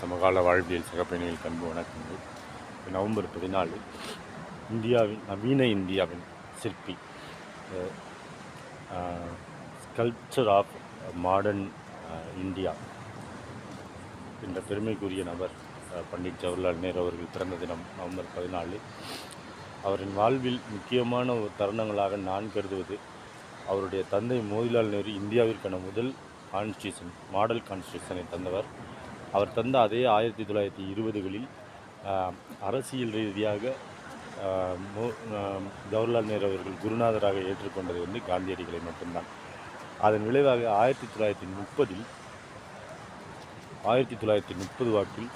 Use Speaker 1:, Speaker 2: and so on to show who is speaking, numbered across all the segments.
Speaker 1: சமகால வாழ்வியல் சகப்பயணிகள் கண்பு வணக்கங்கள். நவம்பர் பதினாலு இந்தியாவின் நவீன இந்தியாவின் சிற்பி ஸ்கல்ப்சர் ஆஃப் மாடர்ன் இந்தியா என்ற பெருமைக்குரிய நபர் பண்டிட் ஜவஹர்லால் நேரு அவர்கள் பிறந்த தினம் நவம்பர் பதினாலு. அவரின் வாழ்வில் முக்கியமான ஒரு தருணங்களாக நான் கருதுவது அவருடைய தந்தை மோதிலால் நேரு இந்தியாவிற்கான முதல் கான்ஸ்டியூஷன் மாடல் கான்ஸ்டியூஷனை தந்தவர். அவர் தந்த அதே ஆயிரத்தி தொள்ளாயிரத்தி இருபதுகளில் அரசியல் ரீதியாக ஜவஹர்லால் நேரு அவர்கள் குருநாதராக ஏற்றுக்கொண்டது வந்து காந்தியடிகளை மட்டும்தான். அதன் விளைவாக ஆயிரத்தி தொள்ளாயிரத்தி முப்பதில் ஆயிரத்தி தொள்ளாயிரத்தி முப்பது வாக்கில்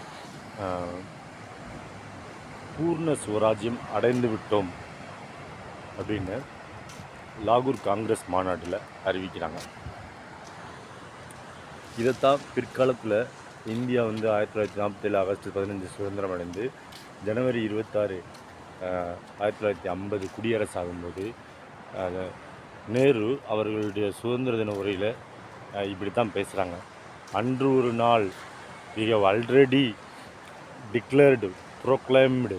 Speaker 1: பூர்ண சுவராஜ்யம் அடைந்து விட்டோம் அப்படின்னு லாகூர் காங்கிரஸ் மாநாட்டில் அறிவிக்கிறாங்க. இதைத்தான் பிற்காலத்தில் இந்தியா வந்து ஆயிரத்தி தொள்ளாயிரத்தி நாற்பத்தேழு ஆகஸ்ட் பதினஞ்சு சுதந்திரம் அடைந்து ஜனவரி இருபத்தாறு ஆயிரத்தி தொள்ளாயிரத்தி ஐம்பது குடியரசு ஆகும்போது நேரு அவர்களுடைய சுதந்திர தின உரையில் இப்படி தான் பேசுகிறாங்க அன்று ஒரு நாள் we have already declared proclaimed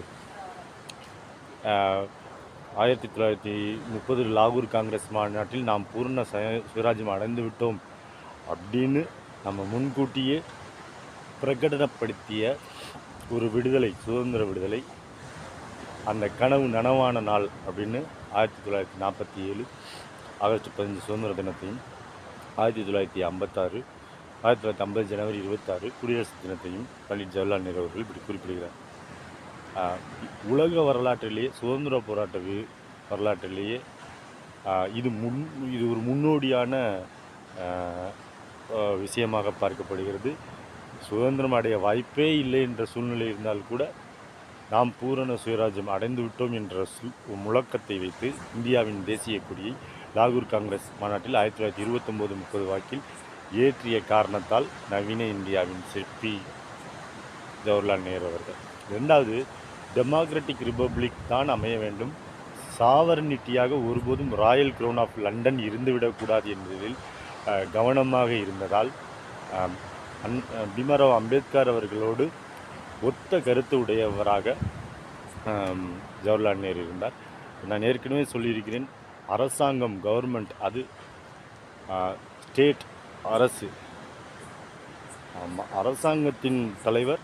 Speaker 1: ஆயிரத்தி தொள்ளாயிரத்தி முப்பது லாகூர் காங்கிரஸ் மாநாட்டில் நாம் பூர்ண சுயராஜ்யம் அடைந்து விட்டோம் அப்படின்னு நம்ம முன்கூட்டியே பிரகடனப்படுத்திய ஒரு விடுதலை சுதந்திர விடுதலை. அந்த கனவு நனவான நாள் அப்படின்னு ஆயிரத்தி தொள்ளாயிரத்தி நாற்பத்தி ஏழு ஆகஸ்ட் பதினஞ்சு சுதந்திர தினத்தையும் ஆயிரத்தி தொள்ளாயிரத்தி ஐம்பத்தாறு ஆயிரத்தி தொள்ளாயிரத்தி ஐம்பது ஜனவரி இருபத்தாறு குடியரசு தினத்தையும் பண்டிட் ஜவஹர்லால் நேரு அவர்கள் இப்படி குறிப்பிடுகிறார். உலக வரலாற்றிலேயே சுதந்திர போராட்ட வரலாற்றிலேயே இது முன் இது ஒரு முன்னோடியான விஷயமாக பார்க்கப்படுகிறது. சுதந்திரம் அடைய வாய்ப்பே இல்லை என்ற சூழ்நிலை இருந்தால் கூட நாம் பூரண சுயராஜ்யம் அடைந்து விட்டோம் என்ற முழக்கத்தை வைத்து இந்தியாவின் தேசிய கொடியை லாகூர் காங்கிரஸ் மாநாட்டில் ஆயிரத்தி தொள்ளாயிரத்தி இருபத்தொம்போது முப்பது வாக்கில் ஏற்றிய காரணத்தால் நவீன இந்தியாவின் சிற்பி ஜவஹர்லால் நேரு அவர்கள். ரெண்டாவது டெமோக்ராட்டிக் ரிப்பப்ளிக் தான் அமைய வேண்டும். சாவரனிட்டியாக ஒருபோதும் ராயல் க்ரௌன் ஆஃப் லண்டன் இருந்துவிடக்கூடாது என்பதில் கவனமாக இருந்ததால் அன் பீமாராவ் அம்பேத்கர் அவர்களோடு ஒத்த கருத்து உடையவராக ஜவஹர்லால் நேரு இருந்தார். நான் ஏற்கனவே சொல்லியிருக்கிறேன் அரசாங்கம் கவர்மெண்ட் அது ஸ்டேட் அரசு. ஆமாம் அரசாங்கத்தின் தலைவர்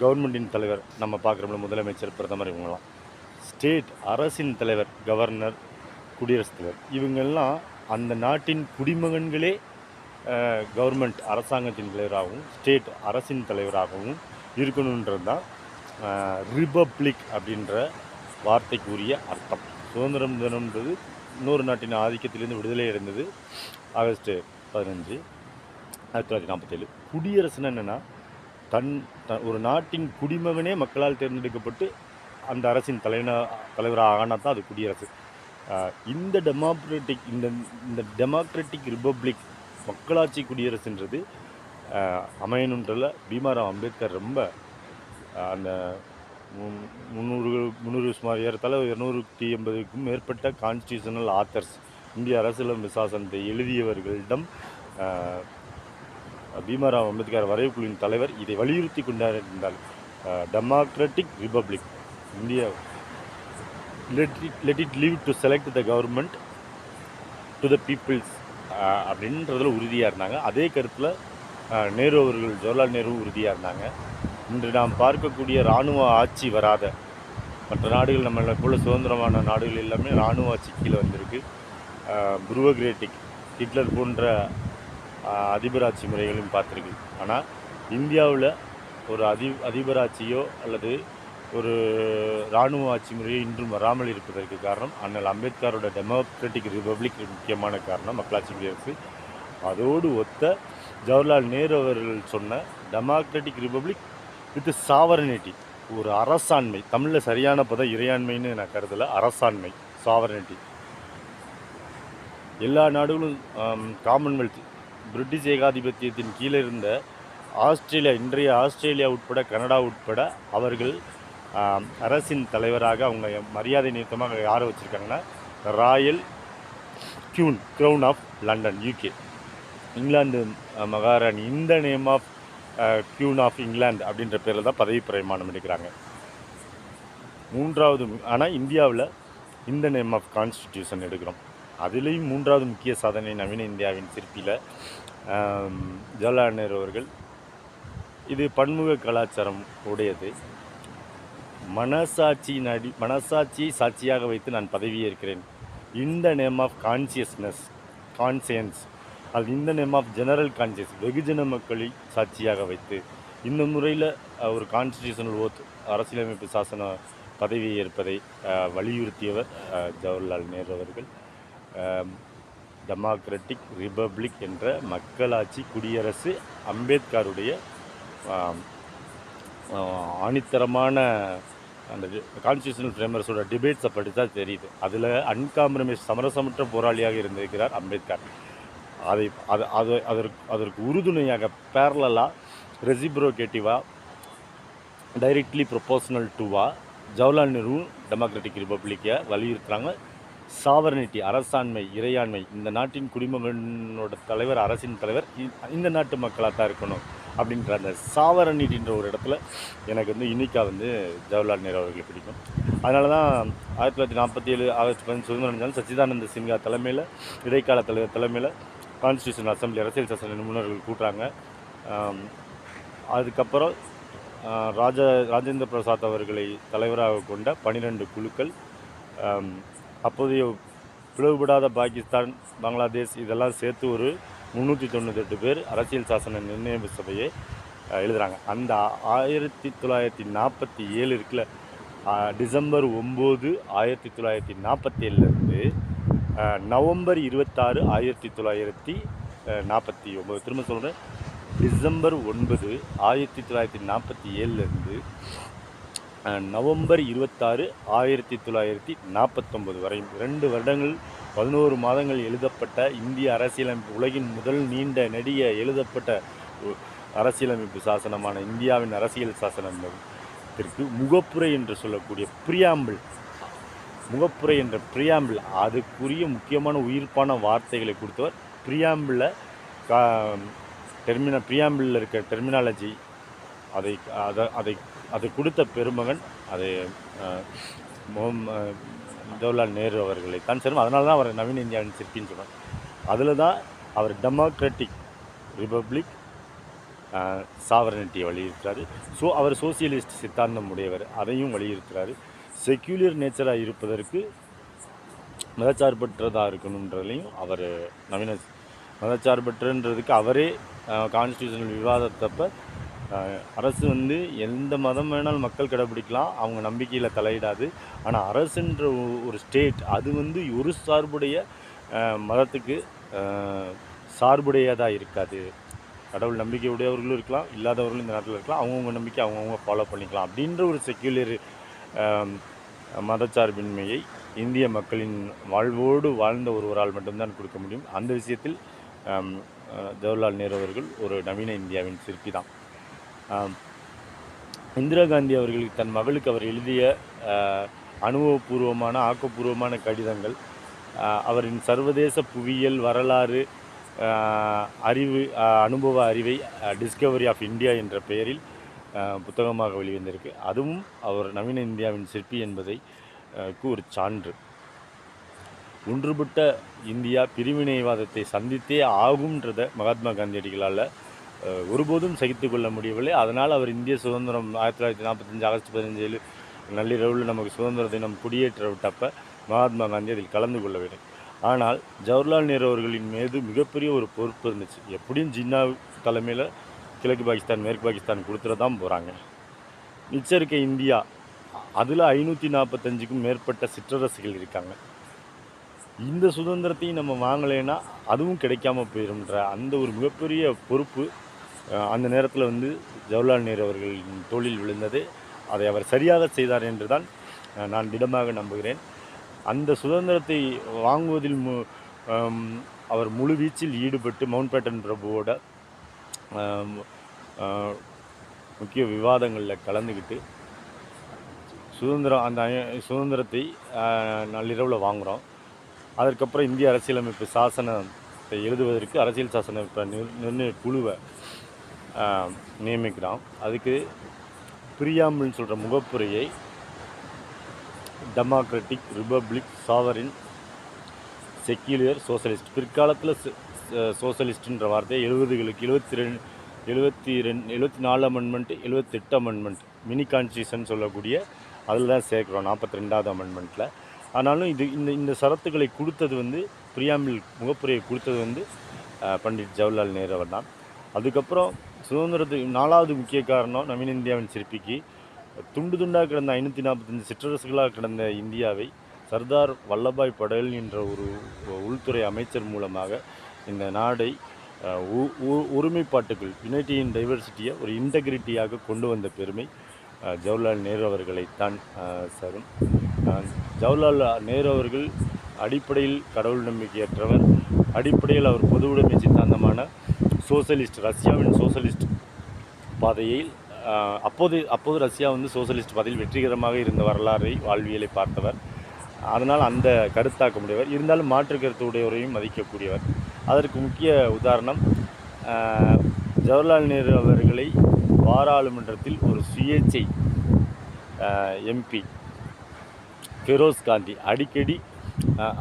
Speaker 1: கவர்மெண்டின் தலைவர் நம்ம பார்க்குறோம்ல முதலமைச்சர் பிரதமர் இவங்கெல்லாம். ஸ்டேட் அரசின் தலைவர் கவர்னர் குடியரசுத் தலைவர். இவங்கெல்லாம் அந்த நாட்டின் குடிமகன்களே கவர்மெண்ட் அரசாங்கத்தின் தலைவராகவும் ஸ்டேட் அரசின் தலைவராகவும் இருக்கணுன்றது தான் ரிபப்ளிக் அப்படின்ற வார்த்தைக்குரிய அர்த்தம். சுதந்திரம் தினம்ன்றது இன்னொரு நாட்டின் ஆதிக்கத்திலிருந்து விடுதலை அடைந்தது ஆகஸ்ட்டு பதினஞ்சு ஆயிரத்தி தொள்ளாயிரத்தி நாற்பத்தேழு. குடியரசுன்னு என்னென்னா தன் த ஒரு நாட்டின் குடிமகனே மக்களால் தேர்ந்தெடுக்கப்பட்டு அந்த அரசின் தலைவன தலைவராக ஆனால் தான் அது குடியரசு. இந்த டெமோக்ராட்டிக் இந்த இந்த டெமோக்ராட்டிக் ரிப்பப்ளிக் மக்களாட்சி குடியரசுன்றது ஆஹ் அமையணுன்றல பீமாராவ் அம்பேத்கர் ரொம்ப அந்த முந்நூறு முந்நூறு சுமார் ஏறத்தாழ இரநூறுத்தி எண்பதுக்கும் மேற்பட்ட கான்ஸ்டியூஷனல் ஆத்தர்ஸ் இந்திய அரசியலமைப்பு சாசனத்தை எழுதியவர்களிடம் பீமாராவ் அம்பேத்கர் வரைவுக்குழுவின் தலைவர் இதை வலியுறுத்தி கொண்டார் என்றால் democratic republic India let it let it leave to select the government to the peoples அப்படின்றதில் உறுதியாக இருந்தாங்க. அதே கருத்தில் நேரு அவர்கள் ஜவஹர்லால் நேரு உறுதியாக இருந்தாங்க. இன்று நாம் பார்க்கக்கூடிய இராணுவ ஆட்சி வராத மற்ற நாடுகள் நம்மளை போல சுதந்திரமான நாடுகள் எல்லாமே இராணுவ ஆட்சி கீழே வந்திருக்கு. புருவகிரேட்டிக் ஹிட்லர் போன்ற அதிபராட்சி முறைகளையும் பார்த்துருக்கு ஆனால் இந்தியாவில் ஒரு அதி அதிபராட்சியோ அல்லது ஒரு இராணுவ ஆட்சி முறையை இன்றும் வராமல் இருப்பதற்கு காரணம் அண்ணல் அம்பேத்கரோட டெமோக்ராட்டிக் ரிபப்ளிக் முக்கியமான காரணம் மக்களாட்சி குடியரசு அதோடு ஒத்த ஜவஹர்லால் நேரு அவர்கள் சொன்ன டெமோக்ராட்டிக் ரிபப்ளிக் வித் சாவரனிட்டி ஒரு அரசாண்மை தமிழில் சரியான பதம் இறையாண்மைன்னு நான் கருதலை அரசாண்மை சாவரனிட்டி எல்லா நாடுகளும் காமன்வெல்த் பிரிட்டிஷ் ஏகாதிபத்தியத்தின் கீழே இருந்த ஆஸ்திரேலியா இன்றைய ஆஸ்திரேலியா உட்பட கனடா உட்பட அவர்கள் அரசின் தலைவராக அவங்க மரியாதை நிமித்தமாக யாரை வச்சுருக்காங்கன்னா royal queen crown of London UK England மகாராணி இந்த name of queen of England அப்படின்ற பேரில் தான் பதவி பிரமாணம் எடுக்கிறாங்க. மூன்றாவது ஆனால் இந்தியாவில் இந்த நேம் ஆஃப் கான்ஸ்டிடியூஷன் எடுக்கிறோம். அதுலேயும் மூன்றாவது முக்கிய சாதனை நவீன இந்தியாவின் சிற்பியில் ஜவஹர்லால் நேரு அவர்கள். இது பன்முக கலாச்சாரம் உடையது. மனசாட்சி நடி மனசாட்சியை சாட்சியாக வைத்து நான் பதவியேற்கிறேன். இந்த நேம் ஆஃப் கான்சியஸ்னஸ் கான்சியன்ஸ் அது இந்த நேம் ஆஃப் ஜெனரல் கான்சியஸ் வெகுஜன மக்களை சாட்சியாக வைத்து இந்த முறையில் ஒரு கான்ஸ்டியூஷனல் ஓத் அரசியலமைப்பு சாசன பதவியை ஏற்பதை வலியுறுத்தியவர் ஜவஹர்லால் நேரு அவர்கள். டெமோக்ராட்டிக் ரிபப்ளிக் என்ற மக்களாட்சி குடியரசு அம்பேத்கருடைய ஆணித்தரமான அந்த கான்ஸ்டியூஷனல் ஃப்ரேமர்ஸோட டிபேட்ஸை படித்தா தெரியுது. அதில் அன்காம்ப்ரமைஸ் சமரசமற்ற போராளியாக இருந்திருக்கிறார் அம்பேத்கர். அதை அது அது அதற்கு அதற்கு உறுதுணையாக பேரலாக ரெசிப்ரோகேட்டிவாக டைரக்ட்லி ப்ரொபோஷனல் டூவாக ஜவஹர்லால் நேரு டெமோக்ராட்டிக் ரிப்பப்ளிக்கை வலியுறுத்துகிறாங்க சாவரனிட்டி அரசாண்மை இறையாண்மை இந்த நாட்டின் குடிமகனோட தலைவர் அரசின் தலைவர் இ- இந்த நாட்டு மக்களாக தான் இருக்கணும். அப்படின்ற அந்த சாவரனிட்டின்ற ஒரு இடத்துல எனக்கு வந்து இன்னிக்கா வந்து ஜவஹர்லால் நேரு அவர்களை பிடிக்கும். அதனால தான் ஆயிரத்தி தொள்ளாயிரத்தி நாற்பத்தி ஏழு ஆகஸ்ட் பதினஞ்சு சுதந்திரம் அடைஞ்சாலும் சச்சிதானந்த சின்ஹா தலைமையில் இடைக்கால தலைவர் தலைமையில் கான்ஸ்டியூஷன் அசம்பிளி அரசியல் சாசன நிபுணர்கள் கூட்டுறாங்க. அதுக்கப்புறம் ராஜா ராஜ ராஜேந்திர பிரசாத் அவர்களை தலைவராக கொண்ட பனிரெண்டு குழுக்கள் அப்போதைய பிளவுபடாத பாகிஸ்தான் பங்களாதேஷ் இதெல்லாம் சேர்த்து ஒரு முந்நூற்றி தொண்ணூத்தெட்டு பேர் அரசியல் சாசன நிர்ணய சபையை எழுதுகிறாங்க எழுதுறாங்க. அந்த ஆயிரத்தி தொள்ளாயிரத்தி நாற்பத்தி ஏழு இருக்குல்ல டிசம்பர் ஒம்பது ஆயிரத்தி தொள்ளாயிரத்தி நாற்பத்தி ஏழுலேருந்து நவம்பர் இருபத்தாறு ஆயிரத்தி தொள்ளாயிரத்தி நாற்பத்தி ஒம்பது. திரும்ப சொல்கிறேன் டிசம்பர் ஒன்பது ஆயிரத்தி தொள்ளாயிரத்தி நாற்பத்தி ஏழுலேருந்து நவம்பர் இருபத்தாறு ஆயிரத்தி தொள்ளாயிரத்தி நாற்பத்தொம்பது வரையும். ரெண்டு வருடங்கள் பதினோரு மாதங்கள் எழுதப்பட்ட இந்திய அரசியலமைப்பு உலகின் முதல் நீண்ட நெடிய எழுதப்பட்ட அரசியலமைப்பு சாசனமான இந்தியாவின் அரசியல் சாசனத்திற்கு முகப்புரை என்று சொல்லக்கூடிய பிரியாம்பிள் முகப்புரை என்ற பிரியாம்பிள் அதுக்குரிய முக்கியமான உயிர்ப்பான வார்த்தைகளை கொடுத்தவர். பிரியாம்பிளில் கா டெர்மின பிரியாம்பிளில் இருக்க டெர்மினாலஜி அதை அதை அதை அதை கொடுத்த பெருமகன் அதை ஜவஹர்லால் நேரு அவர்களை தான் சேரும். அதனால தான் அவர் நவீன இந்தியாவின் சிற்பின்னு சொல்கிறார் அதில் தான் அவர் டெமோக்ராட்டிக் ரிபப்ளிக் சாவரனிட்டியை வலியுறுத்துறாரு. ஸோ அவர் சோசியலிஸ்ட் சித்தாந்தம் உடையவர். அதையும் வலியுறுத்துறாரு. செக்யூலர் நேச்சராக இருப்பதற்கு மதச்சார்பற்றதாக இருக்கணுன்றதுலையும் அவர் நவீன மதச்சார்பற்றன்றதுக்கு அவரே கான்ஸ்டியூஷனல் விவாதத்தப்போ அரசு வந்து எந்த மதம் வேணாலும் மக்கள் கடைபிடிக்கலாம் அவங்க நம்பிக்கையில் தலையிடாது. ஆனால் அரசுன்ற ஒரு ஸ்டேட் அது வந்து ஒரு சார்புடைய மதத்துக்கு சார்புடையதாக இருக்காது. கடவுள் நம்பிக்கை உடையவர்களும் இருக்கலாம் இல்லாதவர்களும் இந்த நாட்டில் இருக்கலாம். அவங்கவுங்க நம்பிக்கை அவங்கவுங்க ஃபாலோ பண்ணிக்கலாம். அப்படின்ற ஒரு செக்யூலர் மதச்சார்பின்மையை இந்திய மக்களின் வாழ்வோடு வாழ்ந்த ஒருவரால் மட்டும்தான் கொடுக்க முடியும். அந்த விஷயத்தில் ஜவஹர்லால் நேரு அவர்கள் ஒரு நவீன இந்தியாவின் சிற்பி தான் இந்திரா காந்தி அவர்களுக்கு தன் மகளுக்கு அவர் எழுதிய அனுபவபூர்வமான ஆக்கப்பூர்வமான கடிதங்கள். அவரின் சர்வதேச புவியியல் வரலாறு அறிவு அனுபவ அறிவை டிஸ்கவரி ஆஃப் இந்தியா என்ற பெயரில் புத்தகமாக வெளிவந்திருக்கு. அதுவும் அவர் நவீன இந்தியாவின் சிற்பி என்பதை ஒரு சான்று. ஒன்றுபட்ட இந்தியா பிரிவினைவாதத்தை சந்தித்தே ஆகும்ன்றத மகாத்மா காந்தியடிகளால் ஒருபோதும் சகித்து கொள்ள முடியவில்லை. அதனால் அவர் இந்திய சுதந்திரம் ஆயிரத்தி தொள்ளாயிரத்தி நாற்பத்தஞ்சு ஆகஸ்ட் பதினஞ்சு நள்ளிரவில் நமக்கு சுதந்திர தினம் குடியேற்ற விட்டப்ப மகாத்மா காந்தி அதில் கலந்து கொள்ளவில்லை. ஆனால் ஜவஹர்லால் நேரு அவர்களின் மீது மிகப்பெரிய ஒரு பொறுப்பு இருந்துச்சு. எப்படியும் ஜின்னா தலைமையில் கிழக்கு பாகிஸ்தான் மேற்கு பாகிஸ்தான் கொடுத்துட தான் போகிறாங்க மிச்சம் இருக்க இந்தியா அதில் ஐநூற்றி நாற்பத்தஞ்சுக்கும் மேற்பட்ட சிற்றரசுகள் இருக்காங்க. இந்த சுதந்திரத்தையும் நம்ம வாங்கலைன்னா அதுவும் கிடைக்காம போயிடும்ன்ற அந்த ஒரு மிகப்பெரிய பொறுப்பு அந்த நேரத்தில் வந்து ஜவஹர்லால் நேரு அவர்களின் தோளில் விழுந்தது. அதை அவர் சரியாக செய்தார் என்று தான் நான் திடமாக நம்புகிறேன். அந்த சுதந்திரத்தை வாங்குவதில் மு அவர் முழு வீச்சில் ஈடுபட்டு மவுண்ட் பேட்டன் பிரபுவோட முக்கிய விவாதங்களில் கலந்துக்கிட்டு சுதந்திரம் அந்த சுதந்திரத்தை நள்ளிரவில் வாங்குகிறோம் அதற்கப்புறம் இந்திய அரசியலமைப்பு சாசனத்தை எழுதுவதற்கு அரசியல் சாசன நிர்ணய குழுவை நியமிக்கிறான் அதுக்கு பிரியாம்பிள்னு சொல்கிற முகப்புரையை democratic republic sovereign secular socialist பிற்காலத்தில் சோசலிஸ்ட்ன்ற வார்த்தையை எழுபதுகளுக்கு எழுபத்தி ரெண்டு எழுபத்தி ரெண்டு எழுபத்தி நாலு அமெண்ட்மெண்ட் எழுபத்தெட்டு அமெண்ட்மெண்ட் மினி கான்ஸ்டியூஷன் சொல்லக்கூடிய அதில் தான் சேர்க்குறோம் நாற்பத்தி ரெண்டாவது அமெண்ட்மெண்ட்டில் ஆனாலும் இது இந்த இந்த சரத்துக்களை கொடுத்தது வந்து பிரியாமில் முகப்புரையை கொடுத்தது வந்து பண்டிட் ஜவஹர்லால் நேரு அவர் தான் அதுக்கப்புறம் சுதந்திரத்துக்கு நாலாவது முக்கிய காரணம் நவீன இந்தியாவின் சிற்பிக்கு. துண்டு துண்டாக கிடந்த ஐநூற்றி நாற்பத்தஞ்சு சிற்றரசுகளாக கிடந்த இந்தியாவை சர்தார் வல்லபாய் படேல் என்ற ஒரு உள்துறை அமைச்சர் மூலமாக இந்த நாடை அஹ், ஒ- ஒருமைப்பாட்டுக்குள் யுனைட்டி இன் டைவர்சிட்டியை ஒரு இன்டெகிரிட்டியாக கொண்டு வந்த பெருமை ஜவஹர்லால் நேரு அவர்களைத்தான் சரும். ஜவஹர்லால் நேரு அவர்கள் அடிப்படையில் கடவுள் நம்பிக்கையற்றவர். அடிப்படையில் அவர் பொது உடைமை சித்தாந்தமான சோசலிஸ்ட் ரஷ்யாவின் சோசலிஸ்ட் பாதையில் அப்போது அப்போது ரஷ்யா வந்து சோசலிஸ்ட் பாதையில் வெற்றிகரமாக இருந்த வரலாறை வாழ்வியலை பார்த்தவர். அதனால் அந்த கருத்தாக்க முடியவர் இருந்தாலும் மாற்று கருத்து உடையவரையும் மதிக்கக்கூடியவர். அதற்கு முக்கிய உதாரணம் ஜவஹர்லால் நேரு அவர்களை பாராளுமன்றத்தில் ஒரு சுயேட்சை எம்பி ஃபெரோஸ் காந்தி அடிக்கடி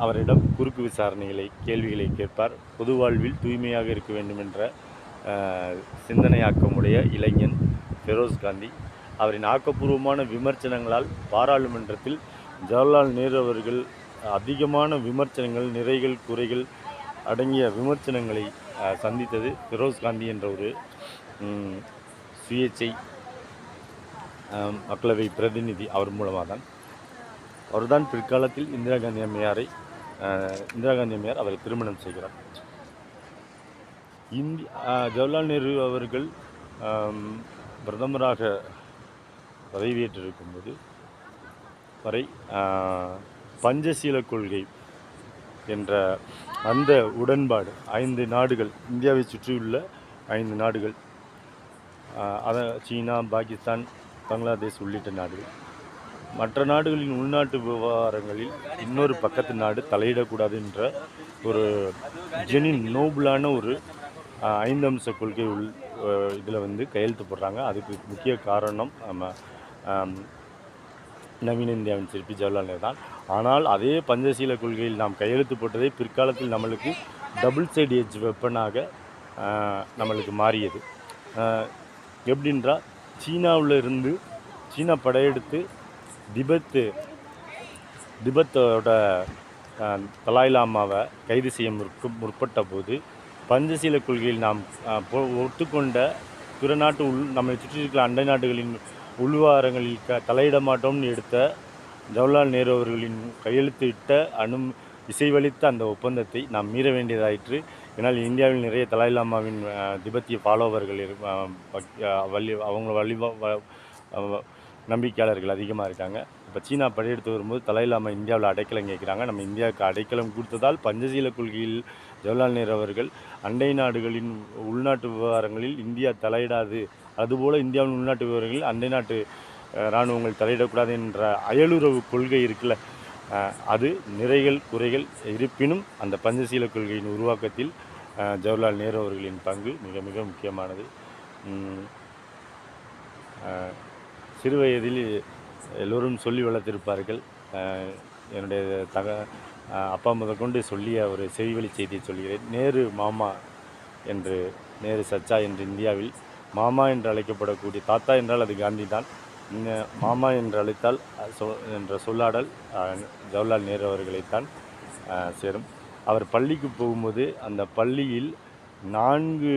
Speaker 1: அவரிடம் குறுக்கு விசாரணைகளை கேள்விகளை கேட்பார். பொது வாழ்வில் தூய்மையாக இருக்க வேண்டும் என்ற சிந்தனையாக்கமுடைய இளைஞன் ஃபெரோஸ் காந்தி. அவரின் ஆக்கப்பூர்வமான விமர்சனங்களால் பாராளுமன்றத்தில் ஜவஹர்லால் நேரு அவர்கள் அதிகமான விமர்சனங்கள் நிறைகள் குறைகள் அடங்கிய விமர்சனங்களை சந்தித்தது ஃபெரோஸ் காந்தி என்ற ஒரு சுயேச்சை மக்களவை பிரதிநிதி அவர் மூலமாக தான் அவர்தான் பிற்காலத்தில் இந்திரா காந்தி அம்மையாரை இந்திரா காந்தி அம்மையார் அவரை திருமணம் செய்கிறார். இந்தி ஜவஹர்லால் நேரு அவர்கள் பிரதமராக பதவியேற்றிருக்கும்போது வரை பஞ்சசீல கொள்கை என்ற அந்த உடன்பாடு ஐந்து நாடுகள் இந்தியாவை சுற்றியுள்ள ஐந்து நாடுகள் அதான் சீனா பாகிஸ்தான் பங்களாதேஷ் உள்ளிட்ட நாடுகள் மற்ற நாடுகளின் உள்நாட்டு விவகாரங்களில் இன்னொரு பக்கத்து நாடு தலையிடக்கூடாது என்ற ஒரு ஜெனின் நோபலான ஒரு ஐந்து அம்ச கொள்கை உள் இதில் வந்து கையெழுத்து போடுறாங்க. அதுக்கு முக்கிய காரணம் நம்ம நவீன இந்தியாவின் சிற்பி ஜவஹர்லால் நேரு தான். ஆனால் அதே பஞ்சசீல கொள்கையில் நாம் கையெழுத்து போட்டதே பிற்காலத்தில் நம்மளுக்கு டபுள் சைடு எட்ஜ் வெப்பனாக நம்மளுக்கு மாறியது. எப்படின்றா சீனாவில் இருந்து சீனா படையெடுத்து திபத்து திபெத்தோட தலாய்லாமாவை கைது செய்ய முற்ப முற்பட்ட போது பஞ்சசீல கொள்கையில் நாம் பொ- ஒத்துக்கொண்ட பிற நாட்டு உள் நம்மை சுற்றி இருக்கிற அண்டை நாடுகளின் உள்வாரங்களில் க தலையிட மாட்டோம்னு எடுத்த ஜவஹர்லால் நேரு அவர்களின் கையெழுத்திட்ட அனு இசைவளித்த அந்த ஒப்பந்தத்தை நாம் மீற வேண்டியதாயிற்று. ஏன்னால் இந்தியாவில் நிறைய தலாய்லாமாவின் திபெத்திய ஃபாலோவர்கள் வழி ஆஹ், வள்ளி அவங்க வழி நம்பிக்கையாளர்கள் அதிகமாக இருக்காங்க. இப்போ சீனா படையெடுத்து வரும்போது தலையில்லாமல் இந்தியாவில் அடைக்கலம் கேட்குறாங்க. நம்ம இந்தியாவுக்கு அடைக்கலம் கொடுத்ததால் பஞ்சசீல கொள்கையில் ஜவஹர்லால் நேரு அவர்கள் அண்டை நாடுகளின் உள்நாட்டு விவகாரங்களில் இந்தியா தலையிடாது அதுபோல் இந்தியாவின் உள்நாட்டு விவகாரங்களில் அண்டை நாட்டு இராணுவங்கள் தலையிடக்கூடாது என்ற அயலுறவு கொள்கை இருக்குல்ல அது நிறைகள் குறைகள் இருப்பினும் அந்த பஞ்சசீல கொள்கையின் உருவாக்கத்தில் ஜவஹர்லால் நேரு அவர்களின் பங்கு மிக மிக முக்கியமானது. சிறு வயதில் எல்லோரும் சொல்லி வளர்த்திருப்பார்கள். என்னுடைய தக அப்பா அப்பா முதற்கொண்டு சொல்லிய ஒரு செவிவழி செய்தியை சொல்கிறேன். நேரு மாமா என்று நேரு சச்சா என்று இந்தியாவில் மாமா என்று அழைக்கப்படக்கூடிய தாத்தா என்றால் அது காந்தி தான். மாமா என்று அழைத்தால் சொ என்ற சொல்லாடல் ஜவஹர்லால் நேரு அவர்களைத்தான் சேரும். அவர் பள்ளிக்கு போகும்போது அந்த பள்ளியில் நான்கு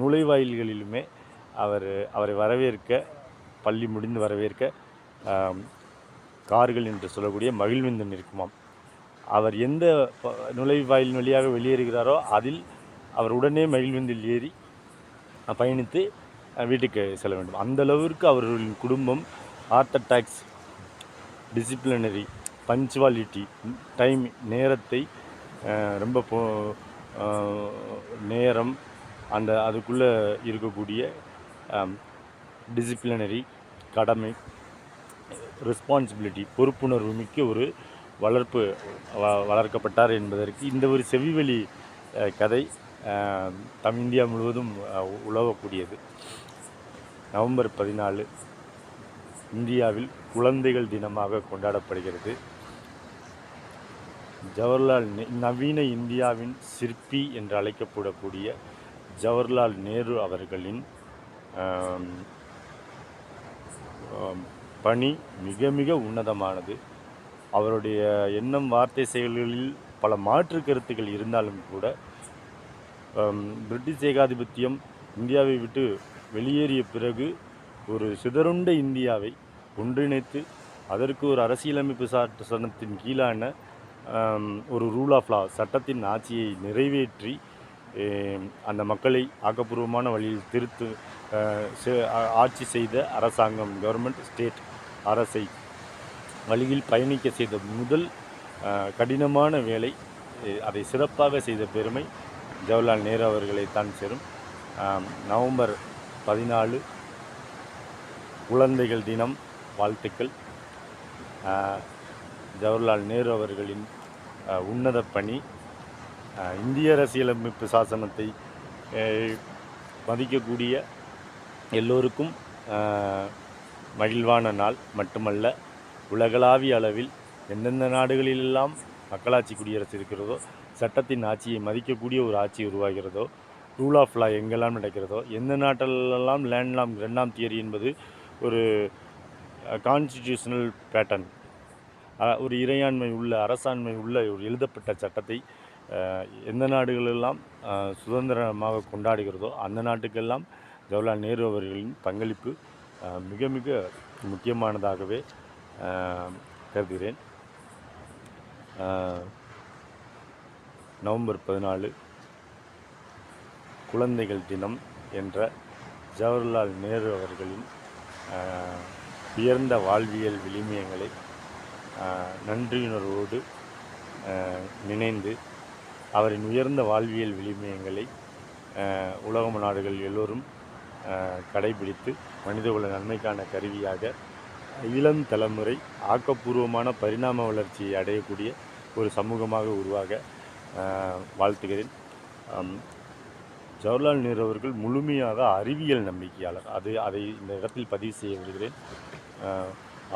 Speaker 1: நுழைவாயில்களிலுமே அவர் அவரை வரவேற்க பள்ளி முடிந்து வரவேற்க கார்கள் என்று சொல்லக்கூடிய மகிழ்விந்தன் இருக்குமாம் அவர் எந்த ப- நுழைவாயில் வழியாக வெளியேறுகிறாரோ அதில் அவர் உடனே மகிழ்விந்தில் ஏறி பயணித்து வீட்டுக்கு செல்ல வேண்டும். அந்த அளவிற்கு அவர்களின் குடும்பம் ஆர்த்தடாக்ஸ் டிசிப்ளினரி பஞ்சுவாலிட்டி டைம் நேரத்தை ரொம்ப போ நேரம் அந்த அதுக்குள்ளே இருக்கக்கூடிய டிசிப்ளினரி கடமை ரெஸ்பான்சிபிலிட்டி பொறுப்புணர்வு மிக்க ஒரு வளர்ப்பு வ வளர்க்கப்பட்டார் என்பதற்கு இந்த ஒரு செவிவெளி கதை தம் இந்தியா முழுவதும் அஹ், உலவக்கூடியது. நவம்பர் பதினாலு இந்தியாவில் குழந்தைகள் தினமாக கொண்டாடப்படுகிறது. ஜவஹர்லால் நவீன இந்தியாவின் சிற்பி என்று அழைக்கப்படக்கூடிய ஜவஹர்லால் நேரு அவர்களின் பணி மிக மிக உன்னதமானது. அவருடைய எண்ணம் வார்த்தை செயல்களில் பல மாற்று கருத்துக்கள் இருந்தாலும் கூட பிரிட்டிஷ் ஏகாதிபத்தியம் இந்தியாவை விட்டு வெளியேறிய பிறகு ஒரு சிதறுண்ட இந்தியாவை ஒன்றிணைத்து அதற்கு ஒரு அரசியலமைப்பு சாசனத்தின் கீழான ஒரு ரூல் ஆஃப் லா சட்டத்தின் ஆட்சியை நிறைவேற்றி அந்த மக்களை ஆக்கப்பூர்வமான வழியில் திருத்து ஆட்சி செய்த அரசாங்கம் கவர்மெண்ட் ஸ்டேட் அரசை வழியில் பயணிக்க செய்த முதல் கடினமான வேலை அதை சிறப்பாக செய்த பெருமை ஜவஹர்லால் நேரு அவர்களை தான் சேரும். நவம்பர் பதினாலு குழந்தைகள் தினம் வாழ்த்துக்கள். ஜவஹர்லால் நேரு அவர்களின் உன்னத பணி இந்திய அரசியலமைப்பு சாசனத்தை மதிக்கக்கூடிய எல்லோருக்கும் மகிழ்வான நாள் மட்டுமல்ல உலகளாவிய அளவில் எந்தெந்த நாடுகளிலெல்லாம் மக்களாட்சி குடியரசு இருக்கிறதோ சட்டத்தின் ஆட்சியை மதிக்கக்கூடிய ஒரு ஆட்சி உருவாகிறதோ ரூல் ஆஃப் லா எங்கெல்லாம் நடக்கிறதோ எந்த நாட்டிலெல்லாம் லேண்ட்லாம் ரெண்டாம் தியரி என்பது ஒரு கான்ஸ்டிடியூஷனல் பேட்டர்ன் ஒரு இறையாண்மை உள்ள அரசாண்மை உள்ள ஒரு எழுதப்பட்ட சட்டத்தை எந்த நாடுகளெல்லாம் சுதந்திரமாக கொண்டாடுகிறதோ அந்த நாட்டுக்கெல்லாம் ஜவஹர்லால் நேரு அவர்களின் பங்களிப்பு மிக மிக முக்கியமானதாகவே கருதுகிறேன். நவம்பர் பதினாலு குழந்தைகள் தினம் என்ற ஜவஹர்லால் நேரு அவர்களின் உயர்ந்த வாழ்வியல் விளிமியங்களை நன்றியுணர்வோடு நினைந்து அவரின் உயர்ந்த வாழ்வியல் விளிமயங்களை உலக நாடுகள் எல்லோரும் கடைபிடித்து மனிதகுல நன்மைக்கான கருவியாக இளம் தலைமுறை ஆக்கப்பூர்வமான பரிணாம வளர்ச்சியை அடையக்கூடிய ஒரு சமூகமாக உருவாக வாழ்த்துகிறேன். ஜவஹர்லால் நேரு அவர்கள் முழுமையாக அறிவியல் நம்பிக்கையாளர். அது அதை இந்த இடத்தில் பதிவு செய்ய விடுகிறேன்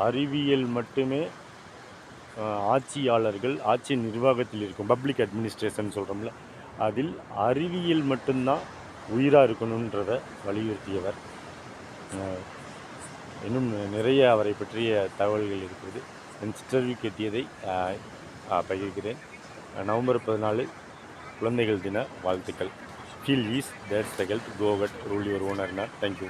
Speaker 1: அறிவியல் மட்டுமே ஆட்சியாளர்கள் ஆட்சி நிர்வாகத்தில் இருக்கும் பப்ளிக் அட்மினிஸ்ட்ரேஷன் சொல்கிறோம்ல அதில் அறிவியல் மட்டும்தான் உயிராக இருக்கணுன்றத வலியுறுத்தியவர். இன்னும் நிறைய அவரை பற்றிய தகவல்கள் இருக்கிறது. என் சிற்றறிவு கட்டியதை பகிர்கிறேன். நவம்பர் பதினாலு குழந்தைகள் தின வாழ்த்துக்கள். Feel is that's the help go cut rule your ஓனர்னா thank you